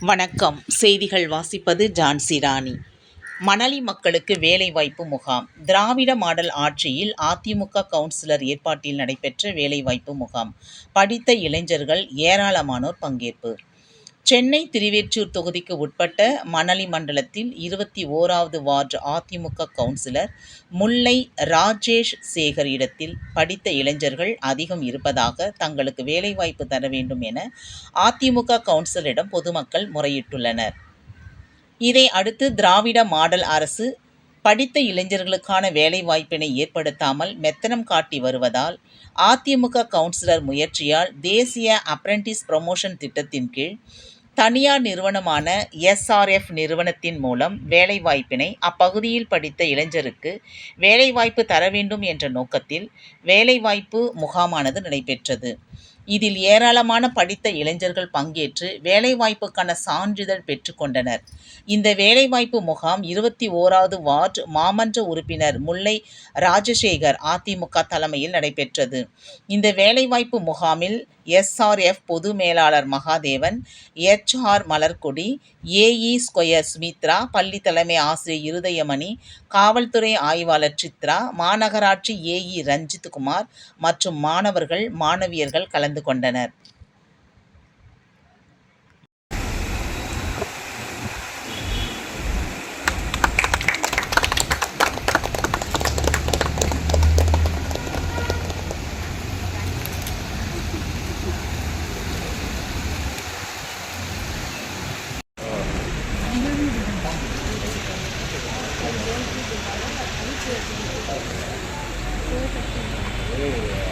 வணக்கம். செய்திகள் வாசிப்பது ஜான்சி ராணி. மணலி மக்களுக்கு வேலைவாய்ப்பு முகாம். திராவிட மாடல் ஆட்சியில் அதிமுக கவுன்சிலர் ஏற்பாட்டில் நடைபெற்ற வேலைவாய்ப்பு முகாம். படித்த இளைஞர்கள் ஏராளமானோர் பங்கேற்பு. சென்னை திருவேற்றூர் தொகுதிக்கு உட்பட்ட மணலி மண்டலத்தில் இருபத்தி ஓராவது வார்டு அதிமுக கவுன்சிலர் முல்லை ராஜேஷ் சேகர் இடத்தில் படித்த இளைஞர்கள் அதிகம் இருப்பதாக தங்களுக்கு வேலைவாய்ப்பு தர வேண்டும் என அதிமுக கவுன்சிலரிடம் பொதுமக்கள் முறையிட்டுள்ளனர். இதை அடுத்து திராவிட மாடல் அரசு படித்த இளைஞர்களுக்கான வேலைவாய்ப்பினை ஏற்படுத்தாமல் மெத்தனம் காட்டி வருவதால் அதிமுக கவுன்சிலர் முயற்சியால் தேசிய அப்ரெண்டிஸ் ப்ரமோஷன் திட்டத்தின் கீழ் தனியார் நிறுவனமான எஸ்ஆர்எஃப் நிறுவனத்தின் மூலம் வேலைவாய்ப்பினை அப்பகுதியில் படித்த இளைஞருக்கு வேலைவாய்ப்பு தர வேண்டும் என்ற நோக்கத்தில் வேலைவாய்ப்பு முகாமானது நடைபெற்றது. இதில் ஏராளமான படித்த இளைஞர்கள் பங்கேற்று வேலைவாய்ப்புக்கான சான்றிதழ் பெற்றுக்கொண்டனர். இந்த வேலைவாய்ப்பு முகாம் இருபத்தி ஓராவது வார்டு மாமன்ற உறுப்பினர் முல்லை ராஜசேகர் அதிமுக தலைமையில் நடைபெற்றது. இந்த வேலைவாய்ப்பு முகாமில் எஸ்ஆர்எஃப் பொது மேலாளர் Mahadevan HR Malarkodi AE square Sumitra பள்ளி தலைமை ஆசிரியர் இருதயமணி காவல்துறை ஆய்வாளர் சித்ரா மாநகராட்சி ஏஇ ரஞ்சித் குமார் மற்றும் மாணவர்கள் மாணவியர்கள் கலந்து கலந்து கொண்டனர் Thank.